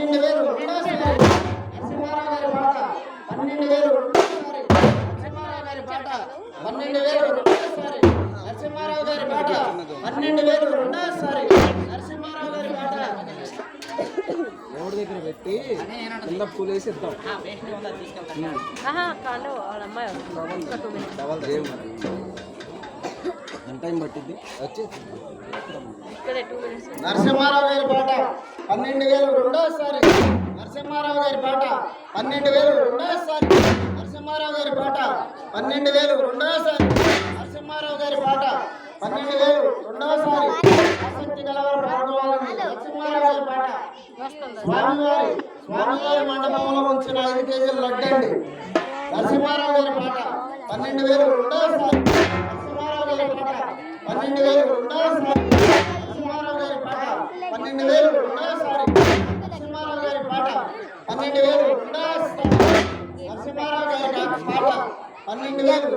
పన్నెండు వేలు రెండోసారి. నరసింహారావు గారి పాట పన్నెండు వేలు రెండోసారి. నరసింహారావు గారి పాట పన్నెండు వేలు రెండోసారి. నరసింహారావు గారి పాట పన్నెండు వేలు రెండోసారి. నరసింహారావు గారి పాట. ఎవరి దగ్గర పెట్టి కింద పూలేసి ఇద్దాం ఆహా కాళ్ళు వాళ్ళ అమ్మాయి ఒక టూ మినిట్స్. డబల్ దేవుడు ఎంత టైం పట్టింది వచ్చి ఇక్కడే టూ మినిట్స్. నరసింహారావు గారి పాట పన్నెండు వేలు రెండోసారి. నరసింహారావు గారి పాట. పన్నెండు వేలు రెండోసారి. నరసింహారావు గారి పాట. పన్నెండు వేలు రెండోసారి. నరసింహారావు గారి పాట. పన్నెండు వేలు రెండోసారి. ఆసక్తి గలవారు పాల్గొనాలని నరసింహారావు గారి పాట. స్వామివారి స్వామివారి మండపంలో ఉంచిన ఐదు కేజీలు లడ్డండి. నరసింహారావు గారి పాట. పన్నెండు వేలు రెండోసారి. నరసింహారావు గారి పాట. పన్నెండు వేలు రెండోసారి. పన్నెండు వేలు రెండోసారి నరసింహారావు గారి పాట పన్నెండు వేలు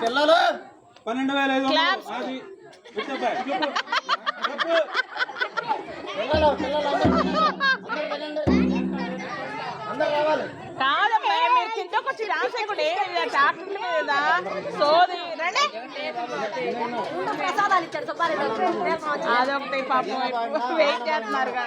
పిల్లలు పన్నెండు వేల ఐదు. పిల్లలు పిల్లలు కాదమ్మా మీరు కిందకు వచ్చి సోది. రండి ప్రసాదాలు సుబ్బారెడ్డి అదొకటి పాపం వెయిట్ చేస్తున్నారుగా.